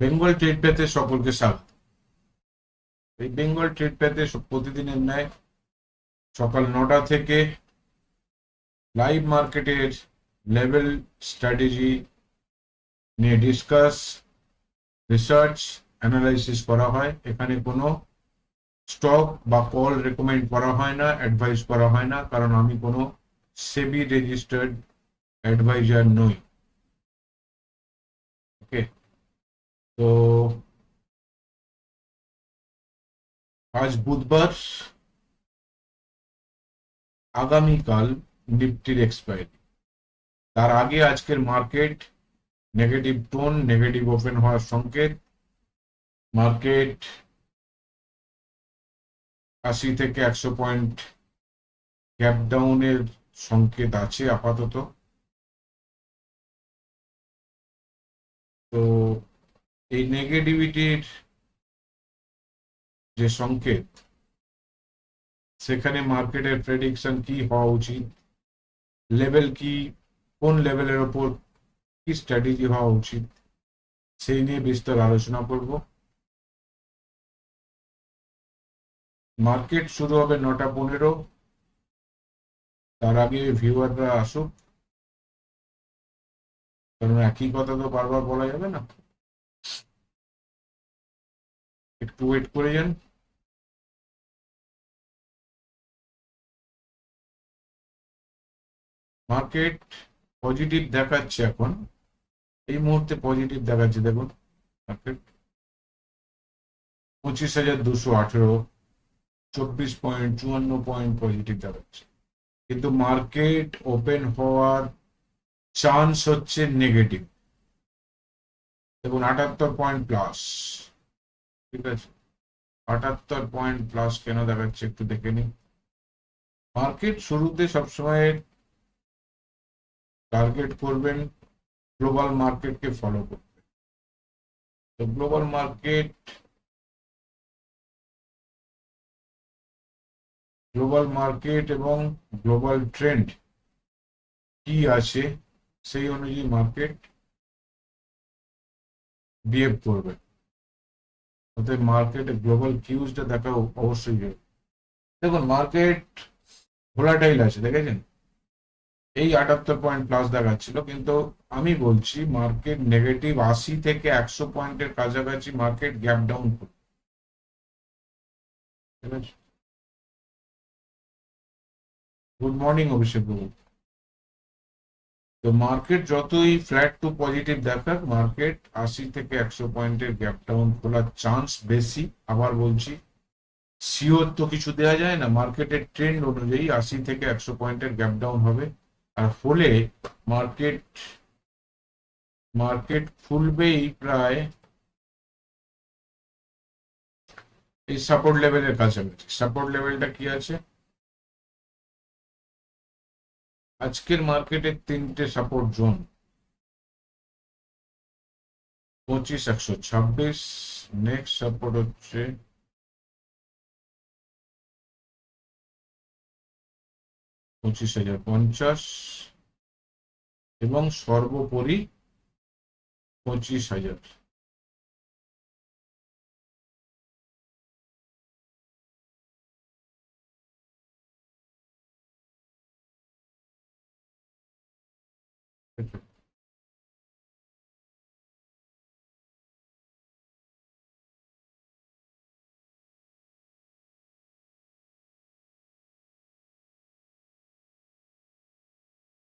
Bengal trade পেতে সকলকে স্বাগত। এই বেঙ্গল ট্রেড পেতে প্রতিদিনের ন্যায় সকাল নটা থেকে লাইভ মার্কেটের লেভেল স্ট্র্যাটেজি নিয়ে ডিসকাস, রিসার্চ, অ্যানালাইসিস করা হয়। এখানে কোনো স্টক বা কল রেকমেন্ড করা হয় না, অ্যাডভাইস করা হয় না, কারণ আমি কোনো সেবি রেজিস্টার্ড অ্যাডভাইজার নই। ওকে? তো আজ বুধবার আগামীকাল নিফটির এক্সপায়ারি তার আগে আজকের market negative tone negative open হওয়ার সংকেত। মার্কেট আশি থেকে একশো পয়েন্ট গ্যাপ ডাউনের সংকেত আছে আপাতত। তো এই নেগেটিভিটির যে সংকেত, সেখানে মার্কেটের প্রেডিকশন কি হওয়া উচিত? লেভেল কি? কোন লেভেলের ওপর কি স্ট্র্যাটেজি হওয়া উচিত? সেই নিয়ে বিস্তর আলোচনা করব। মার্কেট শুরু হবে নটা পনেরো। তার আগে ভিউয়াররা আসুক। কারণ একই কথা তো বারবার বলা যাবে না। একটু ওয়েট করে যান। মার্কেট পজিটিভ দেখাচ্ছে এখন। এই মুহূর্তে পজিটিভ দেখাচ্ছে, দেখুন। মার্কেট পঁচিশ হাজার দুশো আঠেরো, চব্বিশ পয়েন্ট চুয়ান্ন পয়েন্ট পজিটিভ দেখাচ্ছে। কিন্তু মার্কেট ওপেন হওয়ার চান্স হচ্ছে নেগেটিভ দেখুন, আটাত্তর পয়েন্ট প্লাস ঠিক আছে। আটাত্তর পয়েন্ট প্লাস কেন দেখাচ্ছে একটু দেখে নিই। মার্কেট শুরুতে সবসময় টার্গেট করবেন গ্লোবাল মার্কেটকে ফলো করতে। তো গ্লোবাল মার্কেট গ্লোবাল মার্কেট এবং গ্লোবাল ট্রেন্ড কি আছে, সেই অনুযায়ী মার্কেট বিহেভ করবে। অতএব মার্কেটে গ্লোবাল কিউজটা দেখা অবশ্যই জরুরি। দেখুন মার্কেট ভোলাটাইল আছে, দেখেছেন? এই আটাত্তর পয়েন্ট প্লাস দেখাচ্ছিল, কিন্তু আমি বলছি মার্কেট নেগেটিভ আশি থেকে একশো পয়েন্টের কাছাকাছি মার্কেট গ্যাপ ডাউন করবে। গুড মর্নিং অভিষেক বাবু। তো মার্কেট যতই ফ্ল্যাট টু পজিটিভ দেখাক মার্কেট আশি থেকে একশো পয়েন্টের গ্যাপ ডাউন খোলার চান্স বেশি। আবার বলছি সিওর তো কিছু দেওয়া যায় না মার্কেটের ট্রেন্ড অনুযায়ী আশি থেকে একশো পয়েন্টের গ্যাপ ডাউন হবে। আর ফলে মার্কেট মার্কেট খুলবেই প্রায় এই সাপোর্ট লেভেলের কাছাকাছি। সাপোর্ট লেভেলটা কি আছে? আজকের মার্কেটের তিনটে সাপোর্ট জোন পঁচিশ, একশো ছাব্বিশ। নেক্সট সাপোর্ট হচ্ছে পঁচিশ হাজার পঞ্চাশ। এবং সর্বোপরি পঁচিশ হাজার।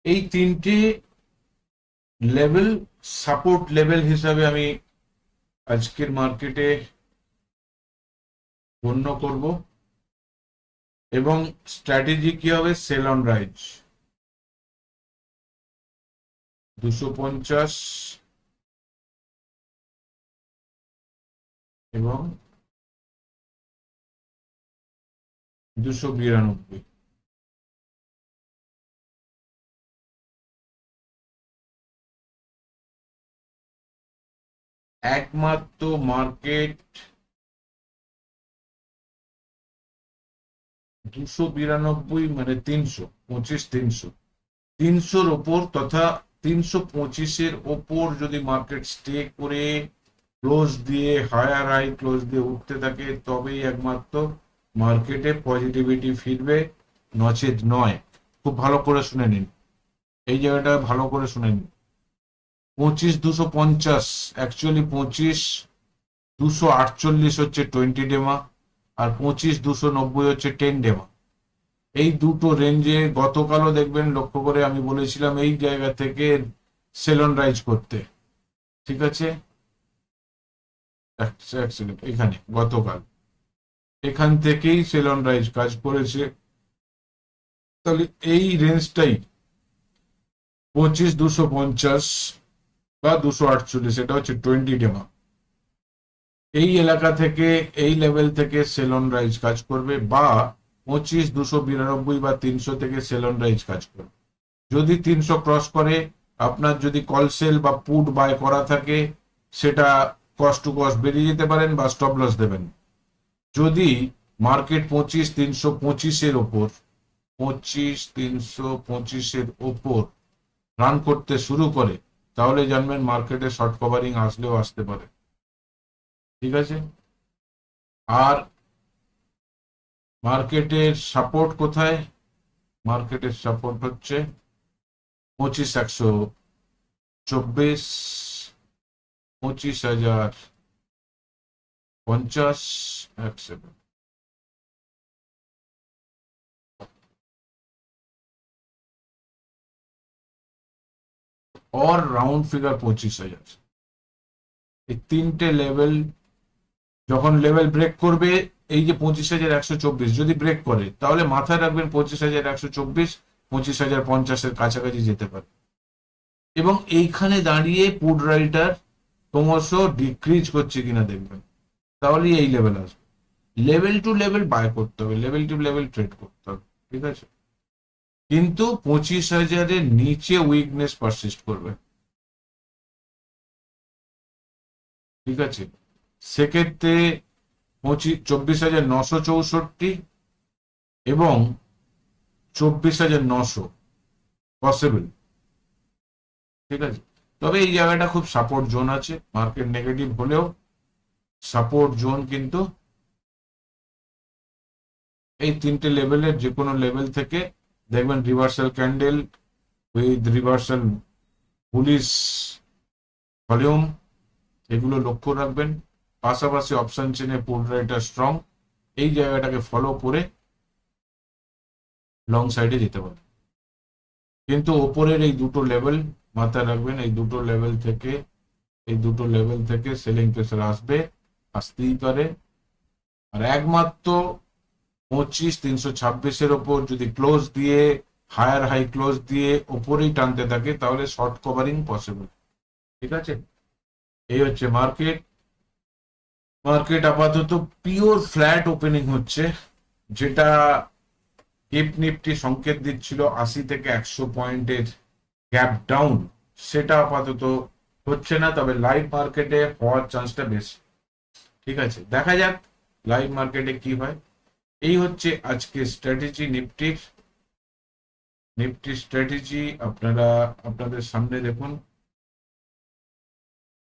এই তিনটি লেভেল সাপোর্ট লেভেল হিসাবে আমি আজকের মার্কেটে গণ্য করব এবং স্ট্র্যাটেজি কি হবে? সেল অন রাইজ দুশো পঞ্চাশ এবং দুশো বিরানব্বই। একমাত্র মার্কেট দুশো বিরানব্বই মানে তিনশো, পঁচিশ তিনশো। তিনশোর ওপর তথা তিনশো পঁচিশের ওপর যদি মার্কেট স্টে করে ক্লোজ দিয়ে হায়ার হাই ক্লোজ দিয়ে উঠতে থাকে, তবেই একমাত্র মার্কেটে পজিটিভিটি ফিরবে, নচেত নয়। খুব ভালো করে শুনে নিন। এই জায়গাটা ভালো করে শুনে নিন। পঁচিশ দুশো পঞ্চাশ অ্যাকচুয়ালি পঁচিশ দুশো আটচল্লিশ হচ্ছে টোয়েন্টি ডেমা আর পঁচিশ দুশো নব্বই হচ্ছে টেন ডেমা এই দুটো রেঞ্জে গতকালও দেখবেন লক্ষ্য করে আমি বলেছিলাম এই জায়গা থেকে সেলন রাইজ করতে। ঠিক আছে? এখানে, গতকাল। এখান থেকেই সেলন রাইজ কাজ করেছে। তাহলে এই রেঞ্জটাই পঁচিশ, দুশো পঞ্চাশ বা দুশো আটচল্লিশ, এটা হচ্ছে টোয়েন্টি ডেমা এই এলাকা থেকে, এই লেভেল থেকে সেলন রাইজ কাজ করবে বা পঁচিশ, দুশো বিরানব্বই বা তিনশো থেকে সেলন রাইজ কাজ করবে যদি তিনশো ক্রস করে, আপনার যদি কল সেল বা পুট বাই করা থাকে, সেটা কস্ট টু কস্ট বেরিয়ে যেতে পারেন বা স্টপ লস দেবেন। যদি মার্কেট পঁচিশ, তিনশো পঁচিশের ওপর, পঁচিশ, তিনশো পঁচিশের ওপর রান করতে শুরু করে, তাহলে জানবেন মার্কেটে শর্ট কভারিং আসলেও আসতে পারে। ঠিক আছে? আর মার্কেটের সাপোর্ট কোথায়? মার্কেটের সাপোর্ট হচ্ছে পঁচিশ একশো চব্বিশ, পঁচিশ হাজার পঞ্চাশ, এক সেকেন্ড। অর রাউন্ড ফিগার পঁচিশ হাজার। এই তিনটে লেভেল যখন লেভেল ব্রেক করবে এই যে পঁচিশ হাজার একশো চব্বিশ, যদি ব্রেক করে, তাহলে মাথায় রাখবেন পঁচিশ হাজার একশো চব্বিশ, পঁচিশ হাজার পঞ্চাশের কাছাকাছি যেতে পারে। এবং এইখানে দাঁড়িয়ে পুড রাইটার ক্রমশ ডিক্রিজ করছে কিনা দেখবেন। তাহলে এই লেভেল আসবে। লেভেল টু লেভেল বাই করতে হবে লেভেল টু লেভেল ট্রেড করতে হবে, ঠিক আছে? কিন্তু পঁচিশ হাজারের নিচে উইকনেস পারসিস্ট করবে। ঠিক আছে? সেক্ষেত্রে পঁচিশ, চব্বিশ হাজার নশো চৌষট্টি এবং চব্বিশ হাজার নশো। পসিবল ঠিক আছে? তবে এই জায়গাটা খুব সাপোর্ট জোন আছে। মার্কেট নেগেটিভ হলেও সাপোর্ট জোন কিন্তু এই তিনটে লেভেলের যে কোনো লেভেল থেকে দেখবেন reversal candle with reversal police volume এগুলো লক্ষ্য রাখবেন। পাশাপাশি অপশন চেনে পুল রাইটার স্ট্রং এই জায়গাটাকে ফলো করে লং সাইডে যেতে পারে কিন্তু ওপরের এই দুটো লেভেল মাথায় রাখবেন, এই দুটো লেভেল থেকে, এই দুটো লেভেল থেকে সেলিং প্রেসার আসবে, আসতেই পারে। আর একমাত্র পঁচিশ তিনশো ছাব্বিশের ওপর যদি ক্লোজ দিয়ে হায়ার হাই ক্লোজ দিয়ে ওপরেই টানতে থাকে, তাহলে শর্ট কভারিং পসিবল ঠিক আছে? এই হচ্ছে মার্কেট মার্কেট আপাতত পিওর ফ্ল্যাট ওপেনিং হচ্ছে, যেটা কেপ নিফটি সংকেত দিচ্ছিল আশি থেকে একশো পয়েন্টের গ্যাপ ডাউন। সেটা আপাতত হচ্ছে না, তবে লাইভ মার্কেটে হওয়ার চান্সটা বেশি। ঠিক আছে, দেখা যাক লাইভ মার্কেটে কি হয়। এই হচ্ছে আজকে স্ট্র্যাটেজি নিফটির। নিফটি স্ট্র্যাটেজি আপনারা, আপনাদের সামনে দেখুন।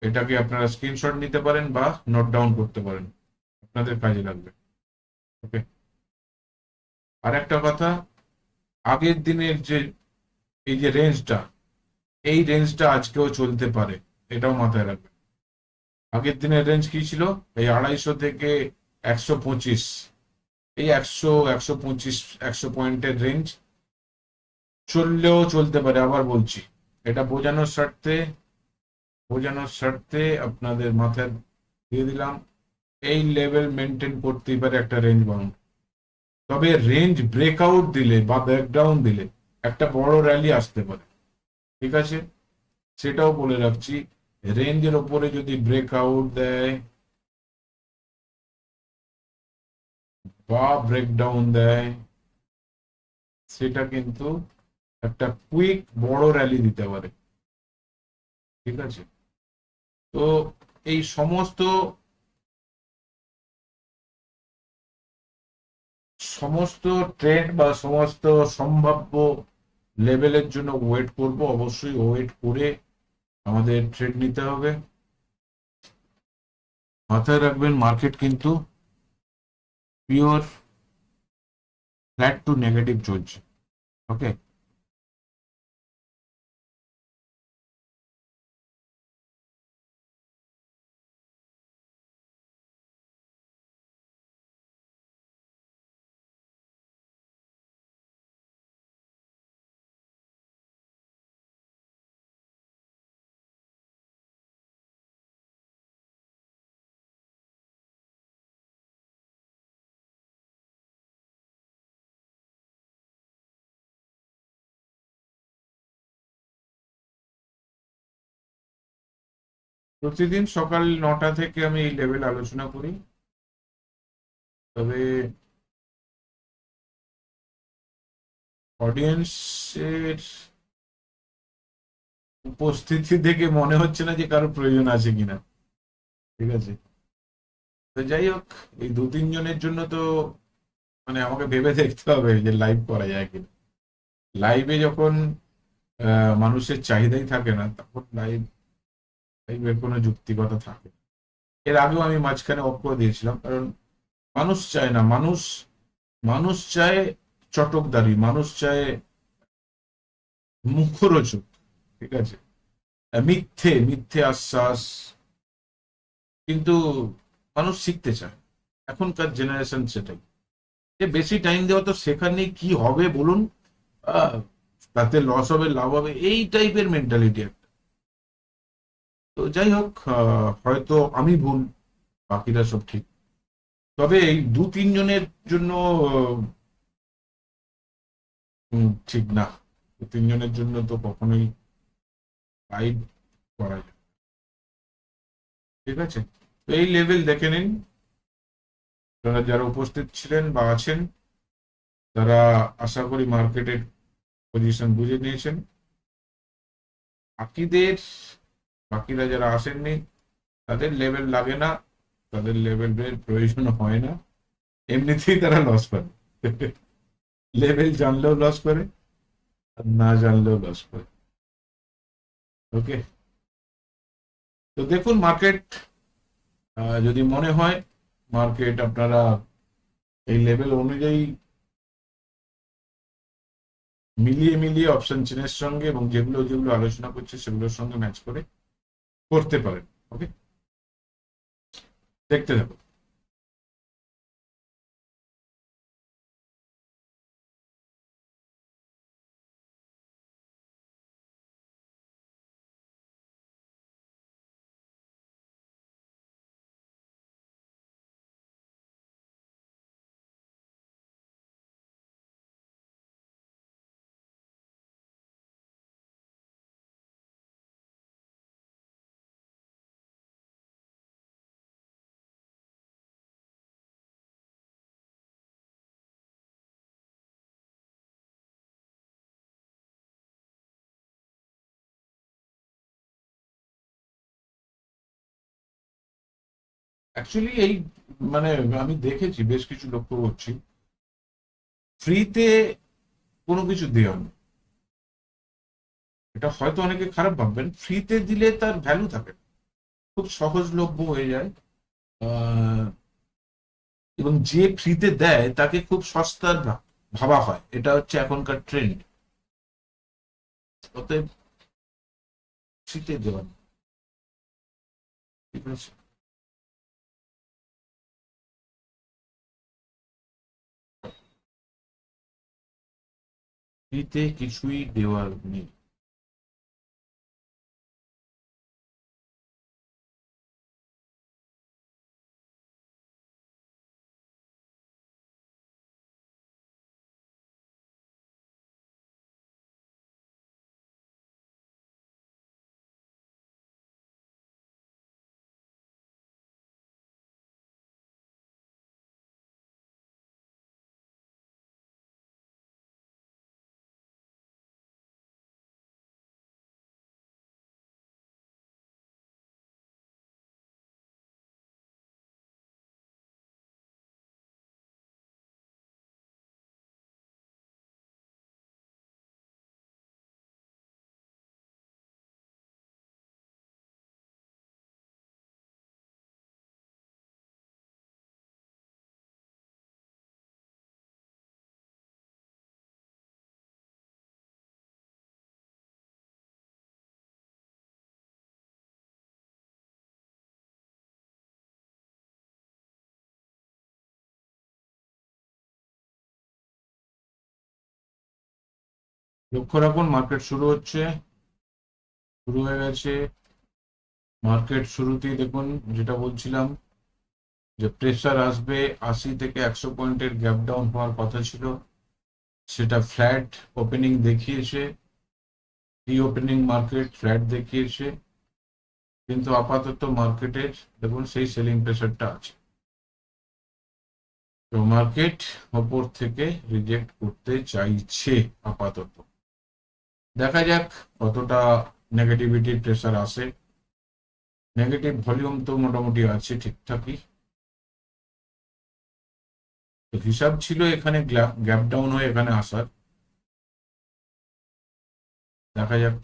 এটাকে আপনারা স্ক্রিনশট নিতে পারেন বা নোট ডাউন করতে পারেন। আপনাদের কাজে লাগবে। ওকে আর একটা কথা, আগের দিনের যে, এই যে রেঞ্জটা এই রেঞ্জটা আজকেও চলতে পারে, এটাও মাথায় রাখবে আগের দিনের রেঞ্জ কি ছিল? এই আড়াইশো থেকে একশো পঁচিশ। এই একশো একশো পঁচিশ, একশো পয়েন্টের রেঞ্জ চললেও চলতে পারে, আবার বলছি। এটা বোঝানোর স্বার্থে বোঝানোর স্বার্থে আপনাদের মাথায় দিয়ে দিলাম, এই লেভেল মেনটেন করতেই পারে একটা রেঞ্জ বাউন্ড তবে রেঞ্জ ব্রেকআউট দিলে বা ব্যাকডাউন দিলে একটা বড় র্যালি আসতে পারে। ঠিক আছে? সেটাও বলে রাখছি রেঞ্জের ওপরে যদি ব্রেকআউট দেয় বা ব্রেকডাউন দেয়, সেটা কিন্তু একটা কুইক বড় র্যালি দিতে পারে। ঠিক আছে? তো এই সমস্ত সমস্ত ট্রেন্ড বা সমস্ত সম্ভাব্য লেভেলের জন্য ওয়েট করব। অবশ্যই ওয়েট করে আমাদের ট্রেড নিতে হবে। মাথায় রাখবেন মার্কেট কিন্তু পিওর ফ্ল্যাট টু নেগেটিভ চলছে। ওকে প্রতিদিন সকাল নটা থেকে আমি এই লেভেল আলোচনা করি। তবে অডিয়েন্সের উপস্থিতি দেখে মনে হচ্ছে না যে কারও প্রয়োজন আছে কিনা। ঠিক আছে? তো যাই হোক, এই দু তিনজনের জন্য তো মানে আমাকে ভেবে দেখতে হবে যে লাইভ করা যায় কিনা। লাইভে যখন মানুষের চাহিদাই থাকে না, তখন লাইভ লাইভের কোনো যুক্তিকতা থাকে এর আগেও আমি মাঝখানে অফ করে দিয়েছিলাম, কারণ মানুষ চায় না, মানুষ মানুষ চায় চটকদারি, মানুষ চায় মুখরোচক, ঠিক আছে? মিথ্যে মিথ্যে আশ্বাস। কিন্তু মানুষ শিখতে চায়, এখনকার জেনারেশন সেটাই। যে বেশি টাইম দেওয়া তো সেখানে কি হবে বলুন? তাতে লস হবে, লাভ হবে, এই টাইপের মেন্টালিটি একটা তো যাই হোক হয়তো আমি ভুল, বাকিরা সব ঠিক। তবে এই দু তিনজনের জন্য ঠিক না। দু তিনজনের জন্য তো কখনোই লাইভ করা যায় ঠিক আছে? তো এই লেভেল দেখে নিন। আপনারা যারা উপস্থিত ছিলেন বা আছেন, তারা আশা করি মার্কেটের পজিশন বুঝে নিয়েছেন। বাকিদের বাকিরা যারা আসেননি, তাদের লেভেল লাগে না, তাদের লেভেলের প্রয়োজন হয় না। এমনিতেই তারা লস করে। লেভেল জানলেও লস করে, আর না জানলেও লস করে। ওকে তো দেখুন মার্কেট যদি মনে হয় মার্কেট আপনারা এই লেভেল অনুযায়ী মিলিয়ে মিলিয়ে অপশন চেনের সঙ্গে এবং যেগুলো যেগুলো আলোচনা করছে, সেগুলোর সঙ্গে ম্যাচ করে করতে পারেন ওকে দেখতে থাকুন। অ্যাকচুয়ালি এই মানে আমি দেখেছি, বেশ কিছু লক্ষ্য করছি। ফ্রিতে কোনো কিছু দেওয়া নেই। এটা হয়তো অনেকে খারাপ ভাববেন। ফ্রিতে দিলে তার ভ্যালু থাকে না। খুব সহজলভ্য হয়ে যায়। এবং যে ফ্রিতে দেয়, তাকে খুব সস্তার ভাবা হয়। এটা হচ্ছে এখনকার ট্রেন্ড অতএব ফ্রিতে দেওয়া। ঠিক আছে? ফ্রিতে কিছুই দেওয়ার নেই লক্ষ্য রাখুন মার্কেট শুরু হচ্ছে। শুরু হয়ে গেছে। মার্কেট শুরুতেই দেখুন, যেটা বলছিলাম, যে প্রেসার আসবে আশি থেকে একশো পয়েন্টের গ্যাপ ডাউন হওয়ার কথা ছিল। সেটা ফ্ল্যাট ওপেনিং দেখিয়েছে। প্রি ওপেনিং মার্কেট ফ্ল্যাট দেখিয়েছে। কিন্তু আপাতত মার্কেটের দেখুন, সেই সেলিং প্রেসারটা আছে। তো মার্কেট ওপর থেকে রিজেক্ট করতে চাইছে আপাতত। দেখা যাক কতটা নেগেটিভিটির প্রেসার আসে। নেগেটিভ ভলিউম তো মোটামুটি আছে ঠিকঠাকই। হিসাব ছিল এখানে গ্যাপ ডাউন হয়ে এখানে আসার। দেখা যাক